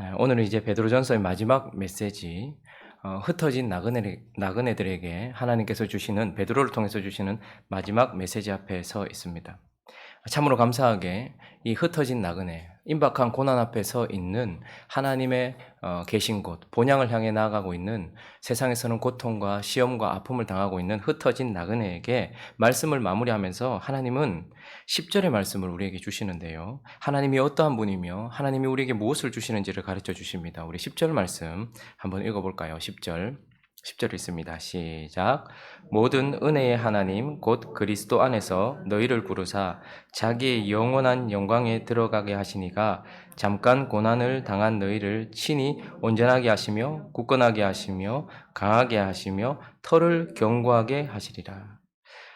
에, 오늘은 이제 베드로전서의 마지막 메시지 어, 흩어진 나그네, 나그네들에게 하나님께서 주시는 베드로를 통해서 주시는 마지막 메시지 앞에 서 있습니다. 참으로 감사하게 이 흩어진 나그네, 임박한 고난 앞에 서 있는 하나님의 어, 계신 곳, 본향을 향해 나아가고 있는 세상에서는 고통과 시험과 아픔을 당하고 있는 흩어진 나그네에게 말씀을 마무리하면서 하나님은 10절의 말씀을 우리에게 주시는데요. 하나님이 어떠한 분이며 하나님이 우리에게 무엇을 주시는지를 가르쳐 주십니다. 우리 10절 말씀 한번 읽어볼까요? 10절. 10절 있습니다. 시작. 모든 은혜의 하나님 곧 그리스도 안에서 너희를 부르사 자기의 영원한 영광에 들어가게 하시니가 잠깐 고난을 당한 너희를 친히 온전하게 하시며 굳건하게 하시며 강하게 하시며 털을 견고하게 하시리라.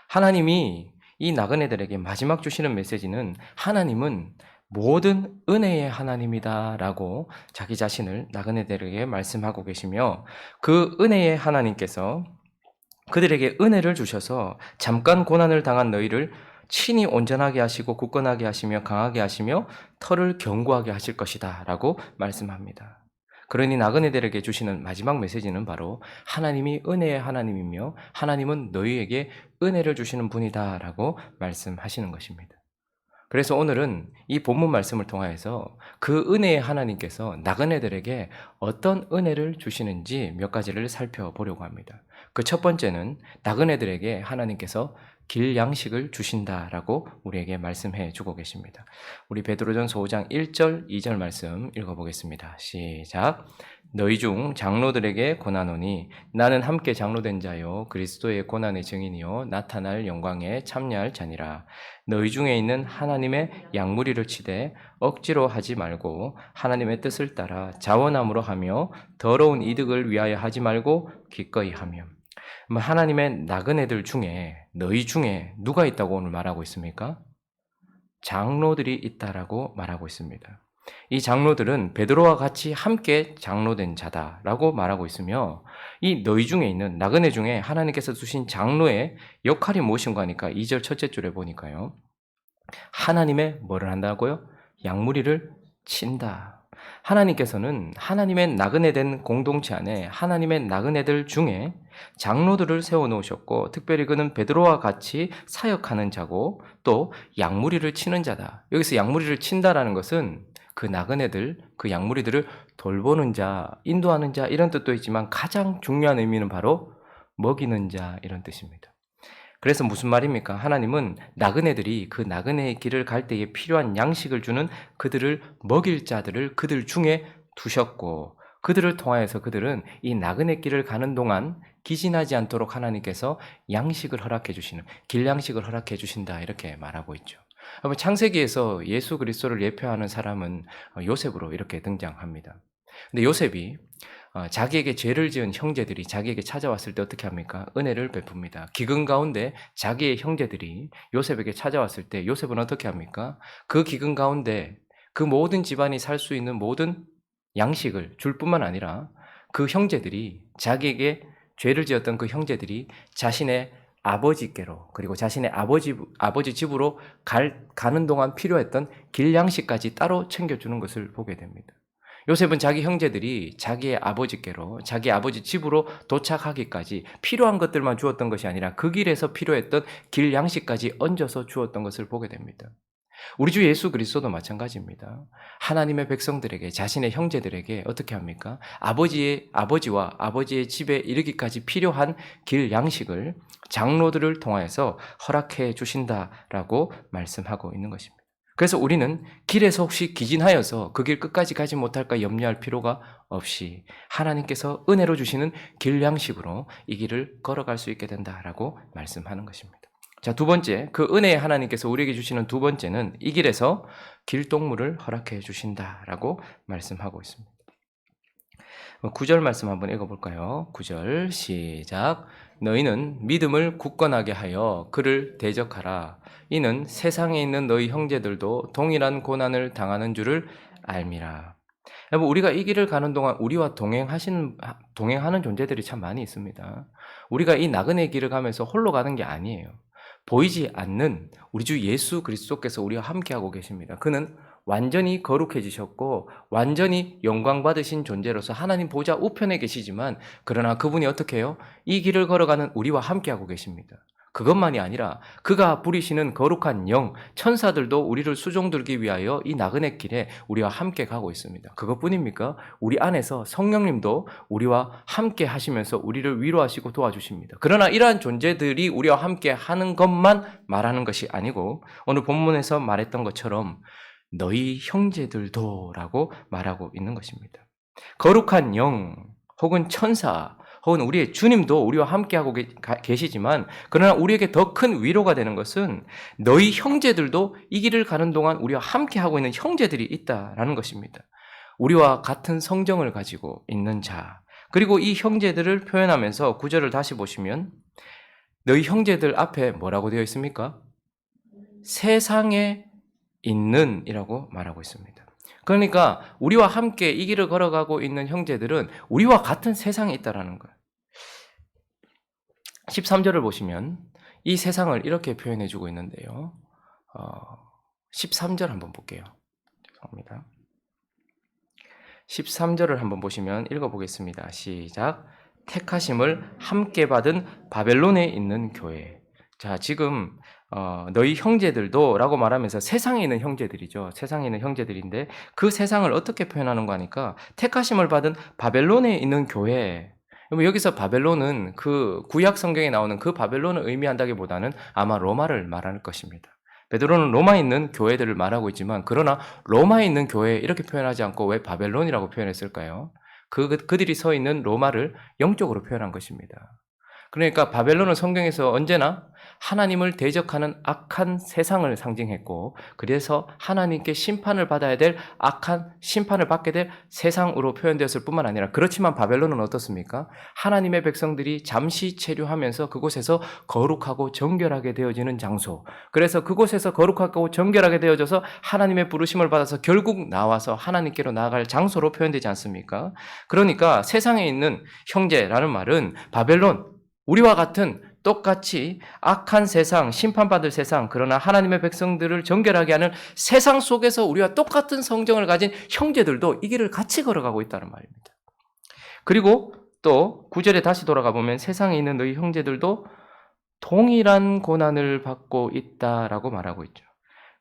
하나님이 이 나그네들에게 마지막 주시는 메시지는 하나님은 모든 은혜의 하나님이다라고 자기 자신을 나그네들에게 말씀하고 계시며 그 은혜의 하나님께서 그들에게 은혜를 주셔서 잠깐 고난을 당한 너희를 친히 온전하게 하시고 굳건하게 하시며 강하게 하시며 털을 견고하게 하실 것이다 라고 말씀합니다. 그러니 나그네들에게 주시는 마지막 메시지는 바로 하나님이 은혜의 하나님이며 하나님은 너희에게 은혜를 주시는 분이다 라고 말씀하시는 것입니다. 그래서 오늘은 이 본문 말씀을 통하여서 그 은혜의 하나님께서 나그네들에게 어떤 은혜를 주시는지 몇 가지를 살펴보려고 합니다. 그 첫 번째는 나그네들에게 하나님께서 길 양식을 주신다라고 우리에게 말씀해 주고 계십니다. 우리 베드로전서 5장 1절, 2절 말씀 읽어보겠습니다. 시작. 너희 중 장로들에게 고난오니 나는 함께 장로된 자요 그리스도의 고난의 증인이요 나타날 영광에 참여할 자니라. 너희 중에 있는 하나님의 양무리를 치되 억지로 하지 말고 하나님의 뜻을 따라 자원함으로 하며 더러운 이득을 위하여 하지 말고 기꺼이 하며 뭐 하나님의 나그네들 중에 너희 중에 누가 있다고 오늘 말하고 있습니까? 장로들이 있다라고 말하고 있습니다. 이 장로들은 베드로와 같이 함께 장로된 자다라고 말하고 있으며 이 너희 중에 있는 나그네 중에 하나님께서 주신 장로의 역할이 무엇인가 하니까 2절 첫째 줄에 보니까요. 하나님의 뭐를 한다고요? 양무리를 친다. 하나님께서는 하나님의 나그네 된 공동체 안에 하나님의 나그네들 중에 장로들을 세워 놓으셨고 특별히 그는 베드로와 같이 사역하는 자고 또 양무리를 치는 자다. 여기서 양무리를 친다라는 것은 그 나그네들, 그 양무리들을 돌보는 자, 인도하는 자 이런 뜻도 있지만 가장 중요한 의미는 바로 먹이는 자 이런 뜻입니다. 그래서 무슨 말입니까? 하나님은 나그네들이 그 나그네의 길을 갈 때에 필요한 양식을 주는 그들을 먹일 자들을 그들 중에 두셨고 그들을 통하여서 그들은 이 나그네 길을 가는 동안 기진하지 않도록 하나님께서 양식을 허락해 주시는 길 양식을 허락해 주신다 이렇게 말하고 있죠. 여러분 창세기에서 예수 그리스도를 예표하는 사람은 요셉으로 이렇게 등장합니다. 근데 요셉이 어, 자기에게 죄를 지은 형제들이 자기에게 찾아왔을 때 어떻게 합니까? 은혜를 베풉니다. 기근 가운데 자기의 형제들이 요셉에게 찾아왔을 때 요셉은 어떻게 합니까? 그 기근 가운데 그 모든 집안이 살 수 있는 모든 양식을 줄 뿐만 아니라 그 형제들이 자기에게 죄를 지었던 그 형제들이 자신의 아버지께로 그리고 자신의 아버지 아버지 집으로 갈, 가는 동안 필요했던 길 양식까지 따로 챙겨주는 것을 보게 됩니다. 요셉은 자기 형제들이 자기의 아버지께로 자기 아버지 집으로 도착하기까지 필요한 것들만 주었던 것이 아니라 그 길에서 필요했던 길 양식까지 얹어서 주었던 것을 보게 됩니다. 우리 주 예수 그리스도도 마찬가지입니다. 하나님의 백성들에게 자신의 형제들에게 어떻게 합니까? 아버지의 아버지와 아버지의 집에 이르기까지 필요한 길 양식을 장로들을 통하여서 허락해 주신다라고 말씀하고 있는 것입니다. 그래서 우리는 길에서 혹시 기진하여서 그 길 끝까지 가지 못할까 염려할 필요가 없이 하나님께서 은혜로 주시는 길 양식으로 이 길을 걸어갈 수 있게 된다라고 말씀하는 것입니다. 자, 두 번째, 그 은혜의 하나님께서 우리에게 주시는 두 번째는 이 길에서 길동무를 허락해 주신다라고 말씀하고 있습니다. 9절 말씀 한번 읽어볼까요? 9절 시작. 너희는 믿음을 굳건하게 하여 그를 대적하라. 이는 세상에 있는 너희 형제들도 동일한 고난을 당하는 줄을 알미라. 여러분, 우리가 이 길을 가는 동안 우리와 동행하시는, 동행하는 존재들이 참 많이 있습니다. 우리가 이 나그네 길을 가면서 홀로 가는 게 아니에요. 보이지 않는 우리 주 예수 그리스도께서 우리와 함께하고 계십니다. 그는 완전히 거룩해지셨고 완전히 영광 받으신 존재로서 하나님 보좌 우편에 계시지만 그러나 그분이 어떻게 해요? 이 길을 걸어가는 우리와 함께하고 계십니다. 그것만이 아니라 그가 부리시는 거룩한 영, 천사들도 우리를 수종들기 위하여 이 나그네 길에 우리와 함께 가고 있습니다. 그것뿐입니까? 우리 안에서 성령님도 우리와 함께 하시면서 우리를 위로하시고 도와주십니다. 그러나 이러한 존재들이 우리와 함께 하는 것만 말하는 것이 아니고 오늘 본문에서 말했던 것처럼 너희 형제들도라고 말하고 있는 것입니다. 거룩한 영 혹은 천사 혹은 우리의 주님도 우리와 함께하고 계시지만 그러나 우리에게 더 큰 위로가 되는 것은 너희 형제들도 이 길을 가는 동안 우리와 함께하고 있는 형제들이 있다라는 것입니다. 우리와 같은 성정을 가지고 있는 자 그리고 이 형제들을 표현하면서 구절을 다시 보시면 너희 형제들 앞에 뭐라고 되어 있습니까? 세상에 있는이라고 말하고 있습니다. 그러니까 우리와 함께 이 길을 걸어가고 있는 형제들은 우리와 같은 세상에 있다라는 거예요. 13절을 보시면 이 세상을 이렇게 표현해 주고 있는데요. 어, 13절 한번 볼게요. 죄송합니다. 13절을 한번 보시면 읽어보겠습니다. 시작. 택하심을 함께 받은 바벨론에 있는 교회. 자, 지금 어, 너희 형제들도 라고 말하면서 세상에 있는 형제들이죠. 세상에 있는 형제들인데 그 세상을 어떻게 표현하는 거니까 택하심을 받은 바벨론에 있는 교회. 여기서 바벨론은 그 구약 성경에 나오는 그 바벨론을 의미한다기보다는 아마 로마를 말할 것입니다. 베드로는 로마에 있는 교회들을 말하고 있지만 그러나 로마에 있는 교회 이렇게 표현하지 않고 왜 바벨론이라고 표현했을까요? 그 그들이 서 있는 로마를 영적으로 표현한 것입니다. 그러니까 바벨론은 성경에서 언제나 하나님을 대적하는 악한 세상을 상징했고 그래서 하나님께 심판을 받아야 될 악한 심판을 받게 될 세상으로 표현되었을 뿐만 아니라 그렇지만 바벨론은 어떻습니까? 하나님의 백성들이 잠시 체류하면서 그곳에서 거룩하고 정결하게 되어지는 장소. 그래서 그곳에서 거룩하고 정결하게 되어져서 하나님의 부르심을 받아서 결국 나와서 하나님께로 나아갈 장소로 표현되지 않습니까? 그러니까 세상에 있는 형제라는 말은 바벨론 우리와 같은 똑같이 악한 세상, 심판받을 세상, 그러나 하나님의 백성들을 정결하게 하는 세상 속에서 우리와 똑같은 성정을 가진 형제들도 이 길을 같이 걸어가고 있다는 말입니다. 그리고 또 구절에 다시 돌아가 보면 세상에 있는 너희 형제들도 동일한 고난을 받고 있다라고 말하고 있죠.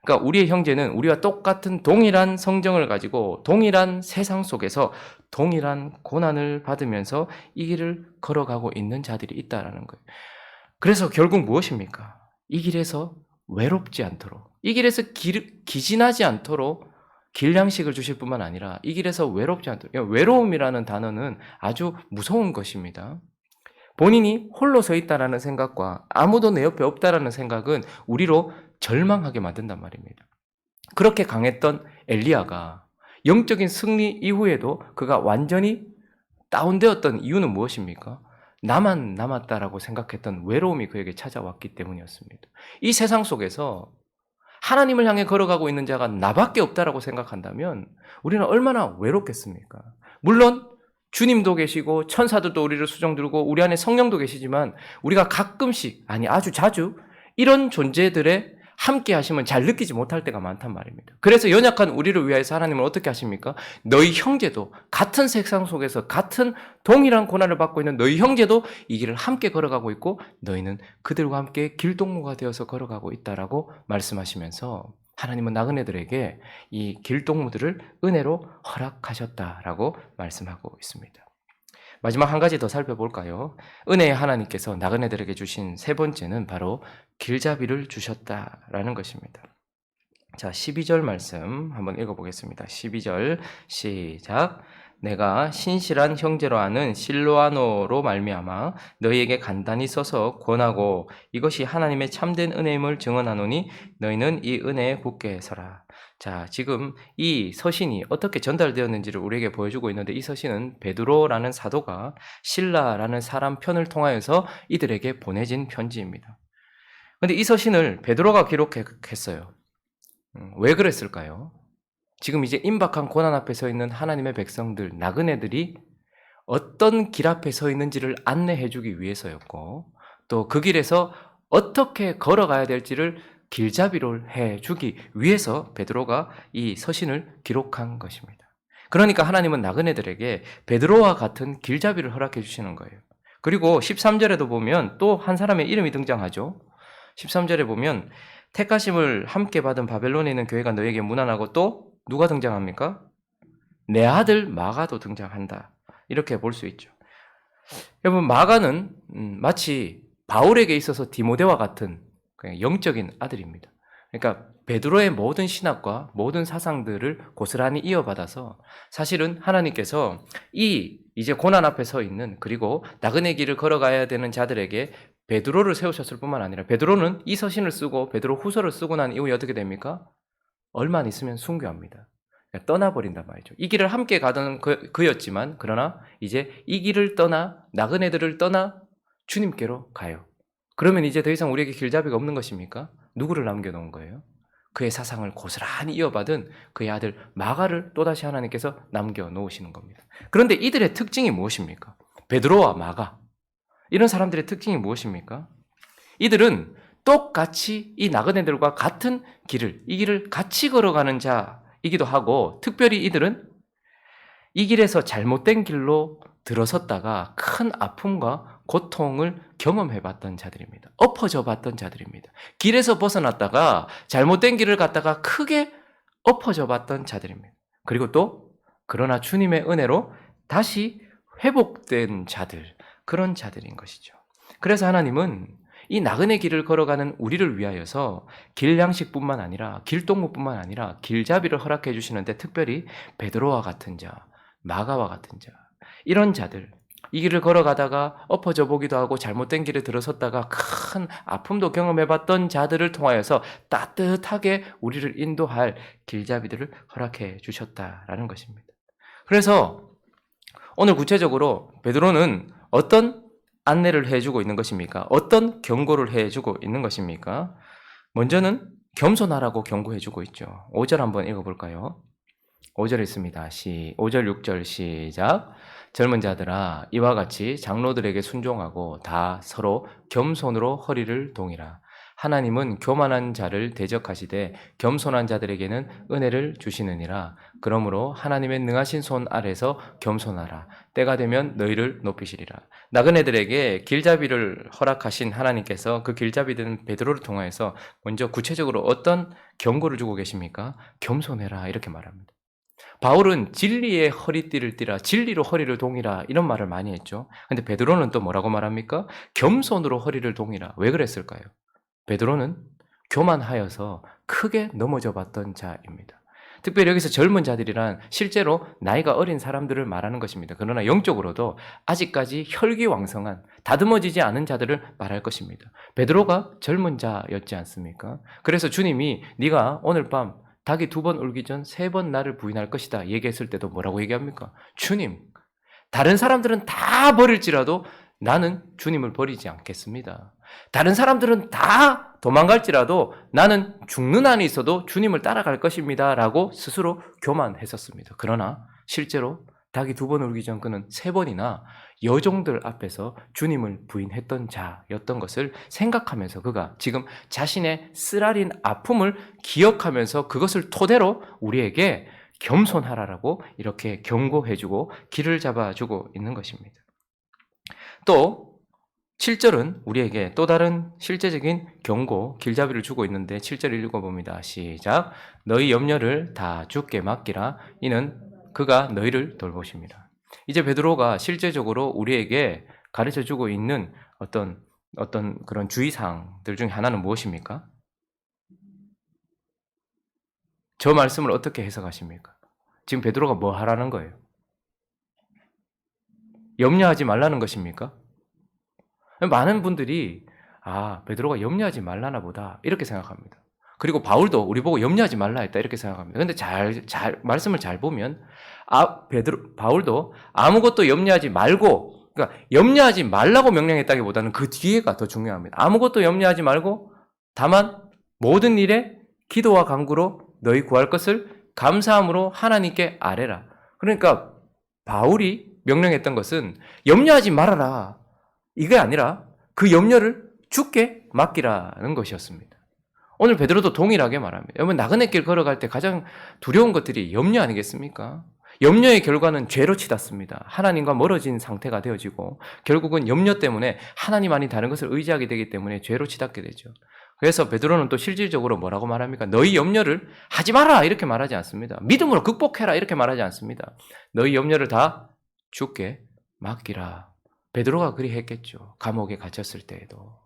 그러니까 우리의 형제는 우리와 똑같은 동일한 성정을 가지고 동일한 세상 속에서 동일한 고난을 받으면서 이 길을 걸어가고 있는 자들이 있다라는 거예요. 그래서 결국 무엇입니까? 이 길에서 외롭지 않도록, 이 길에서 기, 기진하지 않도록 길량식을 주실 뿐만 아니라 이 길에서 외롭지 않도록, 외로움이라는 단어는 아주 무서운 것입니다. 본인이 홀로 서 있다라는 생각과 아무도 내 옆에 없다라는 생각은 우리로 절망하게 만든단 말입니다. 그렇게 강했던 엘리야가 영적인 승리 이후에도 그가 완전히 다운되었던 이유는 무엇입니까? 나만 남았다라고 생각했던 외로움이 그에게 찾아왔기 때문이었습니다. 이 세상 속에서 하나님을 향해 걸어가고 있는 자가 나밖에 없다라고 생각한다면 우리는 얼마나 외롭겠습니까? 물론 주님도 계시고 천사들도 우리를 수정 들고 우리 안에 성령도 계시지만 우리가 가끔씩 아니 아주 자주 이런 존재들의 함께 하시면 잘 느끼지 못할 때가 많단 말입니다. 그래서 연약한 우리를 위하여서 하나님은 어떻게 하십니까? 너희 형제도 같은 세상 속에서 같은 동일한 고난을 받고 있는 너희 형제도 이 길을 함께 걸어가고 있고 너희는 그들과 함께 길동무가 되어서 걸어가고 있다라고 말씀하시면서 하나님은 나그네들에게 이 길동무들을 은혜로 허락하셨다라고 말씀하고 있습니다. 마지막 한 가지 더 살펴볼까요? 은혜의 하나님께서 나그네들에게 주신 세 번째는 바로 길잡이를 주셨다라는 것입니다. 자, 12절 말씀 한번 읽어보겠습니다. 12절 시작. 내가 신실한 형제로 아는 실로아노로 말미암아 너희에게 간단히 써서 권하고 이것이 하나님의 참된 은혜임을 증언하노니 너희는 이 은혜에 굳게 서라. 자, 지금 이 서신이 어떻게 전달되었는지를 우리에게 보여주고 있는데 이 서신은 베드로라는 사도가 신라라는 사람 편을 통하여서 이들에게 보내진 편지입니다. 근데 이 서신을 베드로가 기록했어요. 음, 왜 그랬을까요? 지금 이제 임박한 고난 앞에 서 있는 하나님의 백성들, 나그네들이 어떤 길 앞에 서 있는지를 안내해 주기 위해서였고, 또 그 길에서 어떻게 걸어가야 될지를 길잡이를 해 주기 위해서 베드로가 이 서신을 기록한 것입니다. 그러니까 하나님은 나그네들에게 베드로와 같은 길잡이를 허락해 주시는 거예요. 그리고 13절에도 보면 또 한 사람의 이름이 등장하죠. 13절에 보면 택하심을 함께 받은 바벨론에 있는 교회가 너에게 무난하고 또 누가 등장합니까? 내 아들 마가도 등장한다. 이렇게 볼 수 있죠. 여러분 마가는 음, 마치 바울에게 있어서 디모데와 같은 그냥 영적인 아들입니다. 그러니까 베드로의 모든 신학과 모든 사상들을 고스란히 이어받아서 사실은 하나님께서 이 이제 고난 앞에 서 있는 그리고 나그네 길을 걸어가야 되는 자들에게 베드로를 세우셨을 뿐만 아니라 베드로는 이 서신을 쓰고 베드로 후서를 쓰고 난 이후에 어떻게 됩니까? 얼마 안 있으면 순교합니다. 그러니까 떠나버린단 말이죠. 이 길을 함께 가던 그, 그였지만 그러나 이제 이 길을 떠나 나그네들을 떠나 주님께로 가요. 그러면 이제 더 이상 우리에게 길잡이가 없는 것입니까? 누구를 남겨놓은 거예요? 그의 사상을 고스란히 이어받은 그의 아들 마가를 또다시 하나님께서 남겨놓으시는 겁니다. 그런데 이들의 특징이 무엇입니까? 베드로와 마가 이런 사람들의 특징이 무엇입니까? 이들은 똑같이 이 나그네들과 같은 길을 이 길을 같이 걸어가는 자이기도 하고 특별히 이들은 이 길에서 잘못된 길로 들어섰다가 큰 아픔과 고통을 경험해 봤던 자들입니다. 엎어져 봤던 자들입니다. 길에서 벗어났다가 잘못된 길을 갔다가 크게 엎어져 봤던 자들입니다. 그리고 또 그러나 주님의 은혜로 다시 회복된 자들, 그런 자들인 것이죠. 그래서 하나님은 이 나그네 길을 걸어가는 우리를 위하여서 길양식뿐만 아니라 길동무뿐만 아니라 길잡이를 허락해 주시는데 특별히 베드로와 같은 자, 마가와 같은 자 이런 자들 이 길을 걸어가다가 엎어져 보기도 하고 잘못된 길에 들어섰다가 큰 아픔도 경험해 봤던 자들을 통하여서 따뜻하게 우리를 인도할 길잡이들을 허락해 주셨다라는 것입니다. 그래서 오늘 구체적으로 베드로는 어떤 안내를 해주고 있는 것입니까? 어떤 경고를 해주고 있는 것입니까? 먼저는 겸손하라고 경고해주고 있죠. 5절 한번 읽어볼까요? 5절 있습니다. 시, 5절, 6절 시작. 젊은 자들아, 이와 같이 장로들에게 순종하고 다 서로 겸손으로 허리를 동이라. 하나님은 교만한 자를 대적하시되 겸손한 자들에게는 은혜를 주시느니라. 그러므로 하나님의 능하신 손 아래서 겸손하라. 때가 되면 너희를 높이시리라. 나그네들에게 길잡이를 허락하신 하나님께서 그 길잡이된 베드로를 통하여서 먼저 구체적으로 어떤 경고를 주고 계십니까? 겸손해라 이렇게 말합니다. 바울은 진리의 허리띠를 띠라, 진리로 허리를 동이라 이런 말을 많이 했죠. 근데 베드로는 또 뭐라고 말합니까? 겸손으로 허리를 동이라. 왜 그랬을까요? 베드로는 교만하여서 크게 넘어져 봤던 자입니다. 특별히 여기서 젊은 자들이란 실제로 나이가 어린 사람들을 말하는 것입니다. 그러나 영적으로도 아직까지 혈기왕성한 다듬어지지 않은 자들을 말할 것입니다. 베드로가 젊은 자였지 않습니까? 그래서 주님이 네가 오늘 밤 닭이 두 번 울기 전 세 번 나를 부인할 것이다 얘기했을 때도 뭐라고 얘기합니까? 주님, 다른 사람들은 다 버릴지라도 나는 주님을 버리지 않겠습니다. 다른 사람들은 다 도망갈지라도 나는 죽는 한이 있어도 주님을 따라갈 것입니다. 라고 스스로 교만했었습니다. 그러나 실제로 닭이 두 번 울기 전 그는 세 번이나 여종들 앞에서 주님을 부인했던 자였던 것을 생각하면서 그가 지금 자신의 쓰라린 아픔을 기억하면서 그것을 토대로 우리에게 겸손하라라고 이렇게 경고해주고 길을 잡아주고 있는 것입니다. 또 7절은 우리에게 또 다른 실제적인 경고, 길잡이를 주고 있는데 7절 읽어봅니다. 시작. 너희 염려를 다 주께 맡기라. 이는 그가 너희를 돌보십니다. 이제 베드로가 실제적으로 우리에게 가르쳐 주고 있는 어떤 어떤 그런 주의 사항들 중에 하나는 무엇입니까? 저 말씀을 어떻게 해석하십니까? 지금 베드로가 뭐 하라는 거예요? 염려하지 말라는 것입니까? 많은 분들이 아 베드로가 염려하지 말라나 보다 이렇게 생각합니다. 그리고 바울도 우리 보고 염려하지 말라 했다 이렇게 생각합니다. 근데 잘, 잘 말씀을 잘 보면 아 베드로 바울도 아무것도 염려하지 말고 그러니까 염려하지 말라고 명령했다기보다는 그 뒤에가 더 중요합니다. 아무것도 염려하지 말고 다만 모든 일에 기도와 간구로 너희 구할 것을 감사함으로 하나님께 아뢰라. 그러니까 바울이 명령했던 것은 염려하지 말아라. 이게 아니라 그 염려를 주께 맡기라는 것이었습니다. 오늘 베드로도 동일하게 말합니다. 여러분 나그네 길 걸어갈 때 가장 두려운 것들이 염려 아니겠습니까? 염려의 결과는 죄로 치닫습니다. 하나님과 멀어진 상태가 되어지고 결국은 염려 때문에 하나님 아닌 다른 것을 의지하게 되기 때문에 죄로 치닫게 되죠. 그래서 베드로는 또 실질적으로 뭐라고 말합니까? 너희 염려를 하지 마라 이렇게 말하지 않습니다. 믿음으로 극복해라 이렇게 말하지 않습니다. 너희 염려를 다 주께 맡기라. 베드로가 그리 했겠죠. 감옥에 갇혔을 때에도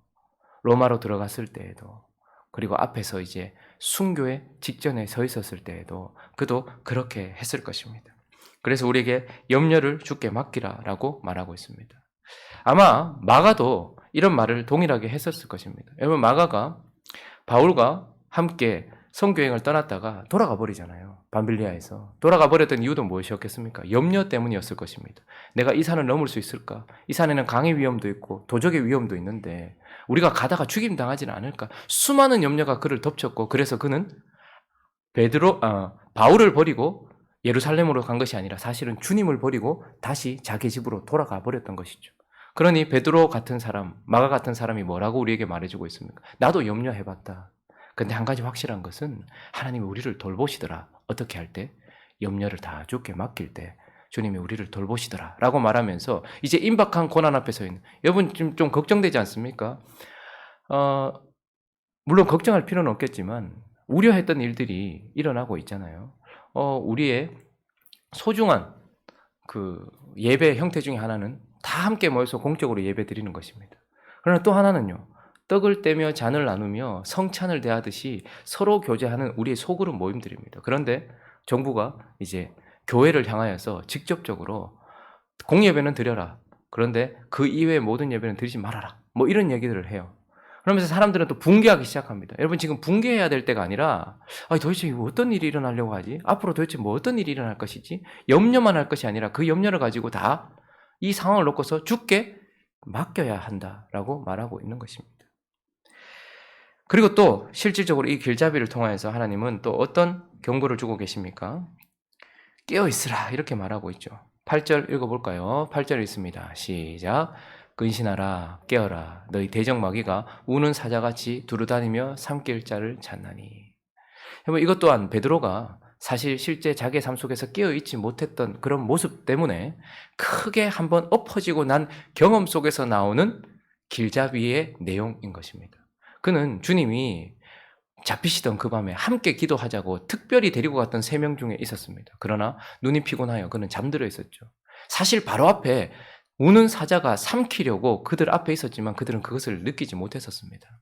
로마로 들어갔을 때에도 그리고 앞에서 이제 순교의 직전에 서 있었을 때에도 그도 그렇게 했을 것입니다. 그래서 우리에게 염려를 주께 맡기라라고 말하고 있습니다. 아마 마가도 이런 말을 동일하게 했었을 것입니다. 여러분 마가가 바울과 함께 성교행을 떠났다가 돌아가 버리잖아요. 밤빌리아에서 돌아가 버렸던 이유도 무엇이었겠습니까? 염려 때문이었을 것입니다. 내가 이 산을 넘을 수 있을까? 이 산에는 강의 위험도 있고 도적의 위험도 있는데 우리가 가다가 죽임 당하지는 않을까? 수많은 염려가 그를 덮쳤고 그래서 그는 베드로 아, 바울을 버리고 예루살렘으로 간 것이 아니라 사실은 주님을 버리고 다시 자기 집으로 돌아가 버렸던 것이죠. 그러니 베드로 같은 사람, 마가 같은 사람이 뭐라고 우리에게 말해주고 있습니까? 나도 염려해봤다. 근데 한 가지 확실한 것은 하나님이 우리를 돌보시더라. 어떻게 할 때? 염려를 다 주께 맡길 때 주님이 우리를 돌보시더라. 라고 말하면서 이제 임박한 고난 앞에 서 있는 여러분 지금 좀 걱정되지 않습니까? 어, 물론 걱정할 필요는 없겠지만 우려했던 일들이 일어나고 있잖아요. 어, 우리의 소중한 그 예배 형태 중에 하나는 다 함께 모여서 공적으로 예배 드리는 것입니다. 그러나 또 하나는요. 떡을 떼며 잔을 나누며 성찬을 대하듯이 서로 교제하는 우리의 소그룹 모임들입니다. 그런데 정부가 이제 교회를 향하여서 직접적으로 공예배는 드려라. 그런데 그 이외의 모든 예배는 드리지 말아라. 뭐 이런 얘기들을 해요. 그러면서 사람들은 또 붕괴하기 시작합니다. 여러분 지금 붕괴해야 될 때가 아니라 아니 도대체 어떤 일이 일어나려고 하지? 앞으로 도대체 뭐 어떤 일이 일어날 것이지? 염려만 할 것이 아니라 그 염려를 가지고 다 이 상황을 놓고서 죽게 맡겨야 한다라고 말하고 있는 것입니다. 그리고 또 실질적으로 이 길잡이를 통하여서 하나님은 또 어떤 경고를 주고 계십니까? 깨어 있으라 이렇게 말하고 있죠. 8절 읽어볼까요? 8절 있습니다. 시작. 근신하라 깨어라 너희 대적 마귀가 우는 사자같이 두루다니며 삼킬 자를 찾나니. 여러분 이것 또한 베드로가 사실 실제 자기의 삶 속에서 깨어 있지 못했던 그런 모습 때문에 크게 한번 엎어지고 난 경험 속에서 나오는 길잡이의 내용인 것입니다. 그는 주님이 잡히시던 그 밤에 함께 기도하자고 특별히 데리고 갔던 세 명 중에 있었습니다. 그러나 눈이 피곤하여 그는 잠들어 있었죠. 사실 바로 앞에 우는 사자가 삼키려고 그들 앞에 있었지만 그들은 그것을 느끼지 못했었습니다.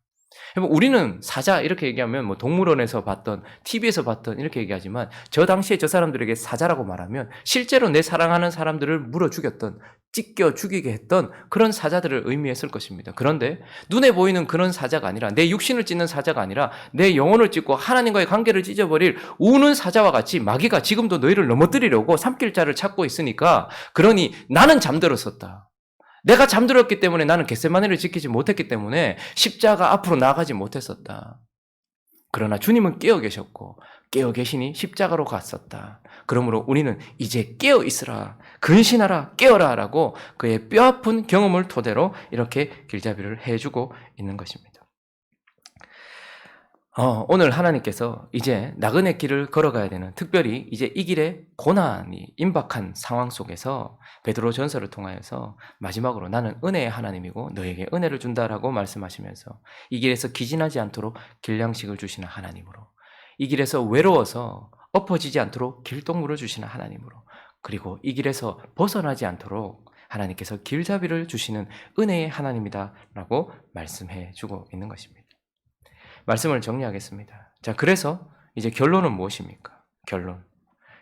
우리는 사자 이렇게 얘기하면 뭐 동물원에서 봤던 TV에서 봤던 이렇게 얘기하지만 저 당시에 저 사람들에게 사자라고 말하면 실제로 내 사랑하는 사람들을 물어 죽였던 찢겨 죽이게 했던 그런 사자들을 의미했을 것입니다. 그런데 눈에 보이는 그런 사자가 아니라 내 육신을 찢는 사자가 아니라 내 영혼을 찢고 하나님과의 관계를 찢어버릴 우는 사자와 같이 마귀가 지금도 너희를 넘어뜨리려고 삼킬 자를 찾고 있으니까 그러니 나는 잠들었었다. 내가 잠들었기 때문에 나는 겟세마네를 지키지 못했기 때문에 십자가 앞으로 나가지 못했었다. 그러나 주님은 깨어 계셨고 깨어 계시니 십자가로 갔었다. 그러므로 우리는 이제 깨어 있으라. 근신하라. 깨어라라고 그의 뼈아픈 경험을 토대로 이렇게 길잡이를 해주고 있는 것입니다. 어, 오늘 하나님께서 이제 나그네 길을 걸어가야 되는 특별히 이제 이 길에 고난이 임박한 상황 속에서 베드로 전설을 통하여서 마지막으로 나는 은혜의 하나님이고 너에게 은혜를 준다라고 말씀하시면서 이 길에서 기진하지 않도록 길량식을 주시는 하나님으로 이 길에서 외로워서 엎어지지 않도록 길동무를 주시는 하나님으로 그리고 이 길에서 벗어나지 않도록 하나님께서 길잡이를 주시는 은혜의 하나님이다라고 말씀해 주고 있는 것입니다. 말씀을 정리하겠습니다. 자, 그래서 이제 결론은 무엇입니까? 결론.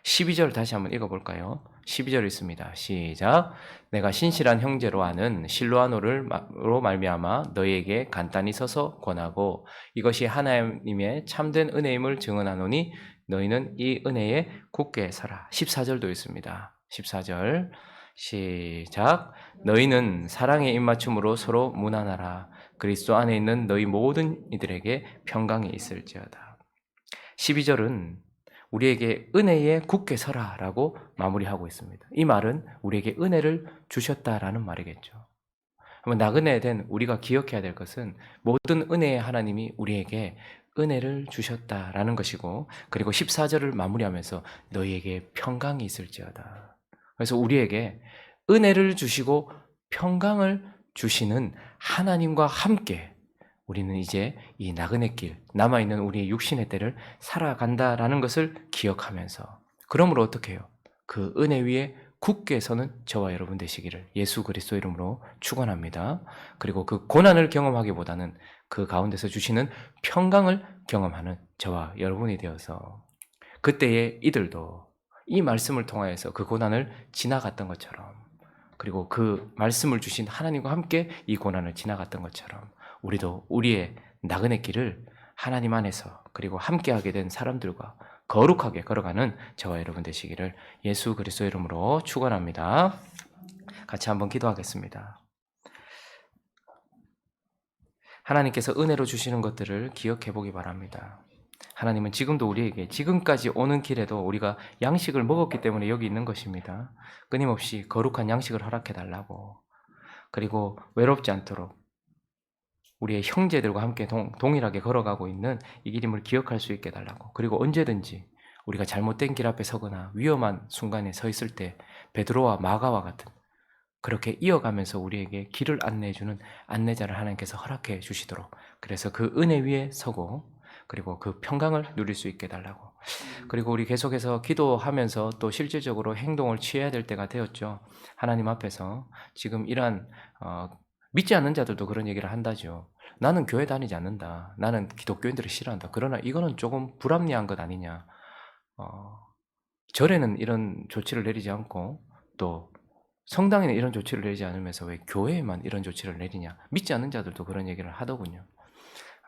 12절 다시 한번 읽어볼까요? 12절 있습니다. 시작. 내가 신실한 형제로 아는 실로아노를로 말미암아 너희에게 간단히 서서 권하고 이것이 하나님의 참된 은혜임을 증언하노니 너희는 이 은혜에 굳게 서라. 14절도 있습니다. 14절 시작. 너희는 사랑의 입맞춤으로 서로 무난하라. 그리스도 안에 있는 너희 모든 이들에게 평강이 있을지어다. 12절은 우리에게 은혜에 굳게 서라라고 마무리하고 있습니다. 이 말은 우리에게 은혜를 주셨다라는 말이겠죠. 나그네 된 우리가 기억해야 될 것은 모든 은혜의 하나님이 우리에게 은혜를 주셨다라는 것이고 그리고 14절을 마무리하면서 너희에게 평강이 있을지어다. 그래서 우리에게 은혜를 주시고 평강을 주시는 하나님과 함께 우리는 이제 이 나그네 길, 남아있는 우리의 육신의 때를 살아간다라는 것을 기억하면서 그러므로 어떻게 해요? 그 은혜 위에 굳게 서는 저와 여러분 되시기를 예수 그리스도 이름으로 축원합니다. 그리고 그 고난을 경험하기보다는 그 가운데서 주시는 평강을 경험하는 저와 여러분이 되어서 그때의 이들도 이 말씀을 통하여서 그 고난을 지나갔던 것처럼 그리고 그 말씀을 주신 하나님과 함께 이 고난을 지나갔던 것처럼 우리도 우리의 나그네 길을 하나님 안에서 그리고 함께하게 된 사람들과 거룩하게 걸어가는 저와 여러분 되시기를 예수 그리스도 이름으로 축원합니다. 같이 한번 기도하겠습니다. 하나님께서 은혜로 주시는 것들을 기억해 보기 바랍니다. 하나님은 지금도 우리에게 지금까지 오는 길에도 우리가 양식을 먹었기 때문에 여기 있는 것입니다. 끊임없이 거룩한 양식을 허락해 달라고. 그리고 외롭지 않도록 우리의 형제들과 함께 동, 동일하게 걸어가고 있는 이 길임을 기억할 수 있게 달라고. 그리고 언제든지 우리가 잘못된 길 앞에 서거나 위험한 순간에 서 있을 때 베드로와 마가와 같은 그렇게 이어가면서 우리에게 길을 안내해 주는 안내자를 하나님께서 허락해 주시도록 그래서 그 은혜 위에 서고 그리고 그 평강을 누릴 수 있게 달라고. 그리고 우리 계속해서 기도하면서 또 실질적으로 행동을 취해야 될 때가 되었죠. 하나님 앞에서. 지금 이러한 어, 믿지 않는 자들도 그런 얘기를 한다죠. 나는 교회 다니지 않는다. 나는 기독교인들을 싫어한다. 그러나 이거는 조금 불합리한 것 아니냐. 어, 절에는 이런 조치를 내리지 않고 또 성당에는 이런 조치를 내리지 않으면서 왜 교회에만 이런 조치를 내리냐. 믿지 않는 자들도 그런 얘기를 하더군요.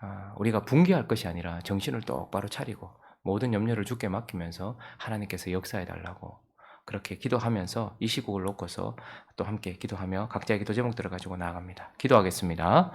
아, 우리가 붕괴할 것이 아니라 정신을 똑바로 차리고 모든 염려를 주께 맡기면서 하나님께서 역사해 달라고 그렇게 기도하면서 이 시국을 놓고서 또 함께 기도하며 각자의 기도 제목들을 가지고 나아갑니다. 기도하겠습니다.